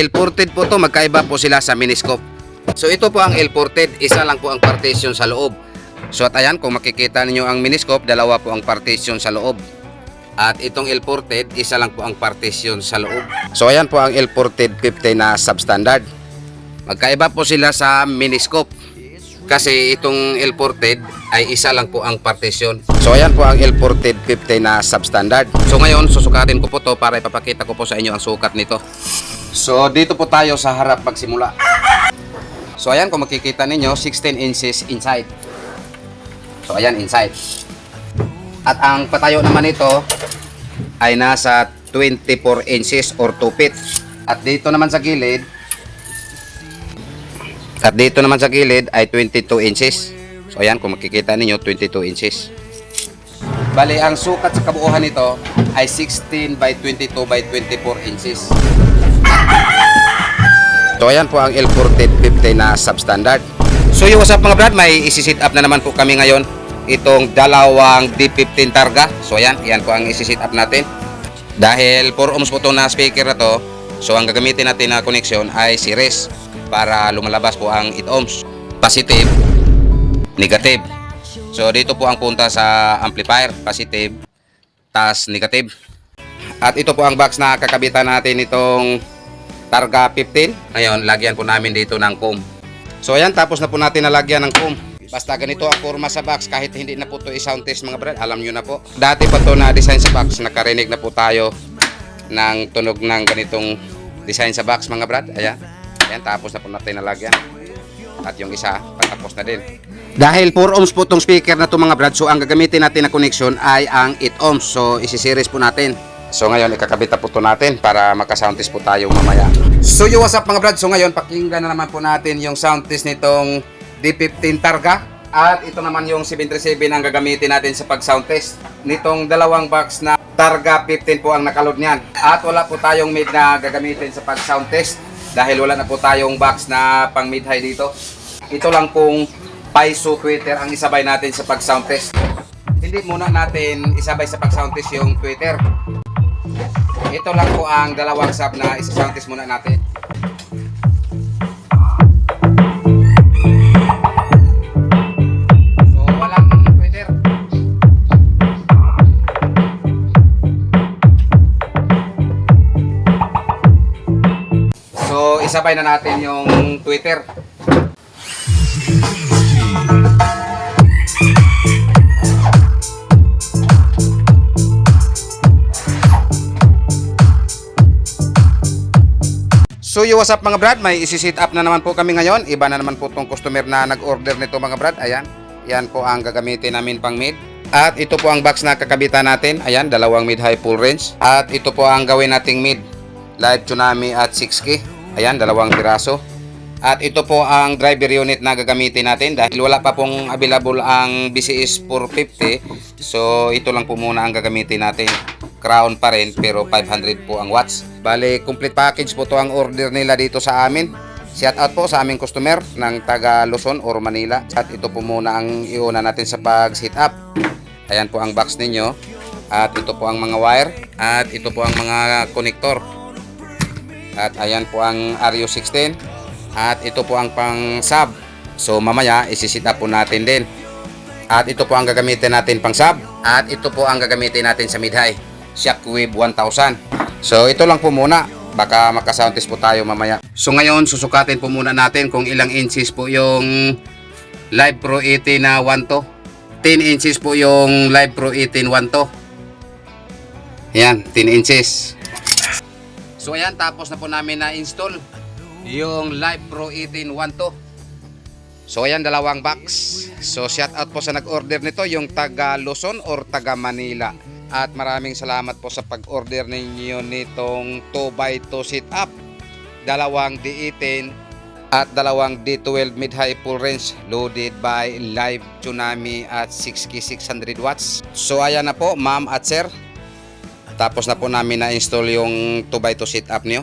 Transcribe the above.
L-ported po to, magkaiba po sila sa miniscope. So ito po ang L-ported, isa lang po ang partition sa loob. So at ayan, kung makikita ninyo ang miniscope, dalawa po ang partition sa loob. At itong L-ported, isa lang po ang partition sa loob. So ayan po ang L-ported 50 na substandard. Magkaiba po sila sa miniscope. Kasi itong L-ported ay isa lang po ang partition. So ayan po ang L-ported 50 na substandard. So ngayon susukatin ko po to para ipapakita ko po sa inyo ang sukat nito. So dito po tayo sa harap magsimula. So ayan kung makikita ninyo 16 inches inside. So ayan inside. At ang patayo naman nito ay nasa 24 inches or 2 feet. At dito naman sa gilid at dito naman sa gilid ay 22 inches. So ayan kung makikita ninyo 22 inches. Bali ang sukat sa kabuuhan nito ay 16 by 22 by 24 inches. So ayan po ang L450 na substandard. So yung up mga brad, may isi-sit up na naman po kami ngayon itong dalawang D15 targa. So ayan, yan po ang isi-sit up natin. Dahil 4 ohms po itong na speaker na to, so ang gagamitin natin na connection ay series para lumalabas po ang 8 ohms. Positive, negative. So dito po ang punta sa amplifier, positive, tas negative. At ito po ang box na kakabitan natin itong Targa 15. Ngayon, lagyan po namin dito ng comb. So ayan, tapos na po natin nalagyan ng comb. Basta ganito ang forma sa box kahit hindi na po ito i-sound test mga brad, alam nyo na po. Dati pa to na design sa box, nakarinig na po tayo ng tunog ng ganitong design sa box mga brad. Ayan, ayan tapos na po natin nalagyan. At yung isa, patapos na din. Dahil 4 ohms po itong speaker na to mga brad, so ang gagamitin natin na connection ay ang 8 ohms. So isi-series po natin. So ngayon, ikakabit na po ito natin para maka-sound test po tayo mamaya. So yo, what's up mga brad? So ngayon, pakinggan na naman po natin yung sound test nitong D15 Targa. At ito naman yung 737 ang gagamitin natin sa pag-sound test. Nitong dalawang box na Targa 15 po ang nakalod niyan. At wala po tayong mid na gagamitin sa pag-sound test. Dahil wala na po tayong box na pang mid-high dito. Ito lang pong Paiso tweeter ang isabay natin sa pag-sound test. Hindi muna natin isabay sa pag-sound test yung tweeter. Ito lang po ang dalawang sub na isa-sound test muna natin. So, walang tweeter. So, isabay na natin yung Twitter. So yo, what's up mga brad? May isi-sit up na naman po kami ngayon. Iba na naman po tong customer na nag-order nito mga brad. Ayan. Yan po ang gagamitin namin pang mid. At ito po ang box na kakabitan natin. Ayan, dalawang mid-high full range. At ito po ang gawin nating mid. Live Tsunami at 6K. Ayan, dalawang piraso. At ito po ang driver unit na gagamitin natin dahil wala pa pong available ang BCS 450. So ito lang po muna ang gagamitin natin. Crown pa rin pero 500 po ang watts. Bale, complete package po to ang order nila dito sa amin. Shout out po sa aming customer ng taga Luzon or Manila. At ito po muna ang iuna natin sa pag-sit up. Ayan po ang box ninyo. At ito po ang mga wire. At ito po ang mga connector. At ayan po ang RU16. At ito po ang pang sub. So mamaya isi-sit up po natin din. At ito po ang gagamitin natin pang sub. At ito po ang gagamitin natin sa mid-high. Shockwave 1000. So ito lang po muna. Baka makasound test po tayo mamaya. So ngayon susukatin po muna natin kung ilang inches po yung Live Pro 18 na 1 to. 10 inches po yung Live Pro 18 1 to. Ayan, 10 inches. So ayan, tapos na po namin na-install yung Live Pro 18 1 to. So ayan, dalawang box. So shout out po sa nag-order nito, yung taga Luzon or taga Manila. At maraming salamat po sa pag-order ninyo nitong 2x2 sit up. Dalawang D18 at dalawang D12 mid-high full range loaded by Live Tsunami at 6K 600 watts. So ayan na po, ma'am at sir. Tapos na po namin na-install yung 2x2 sit up niyo.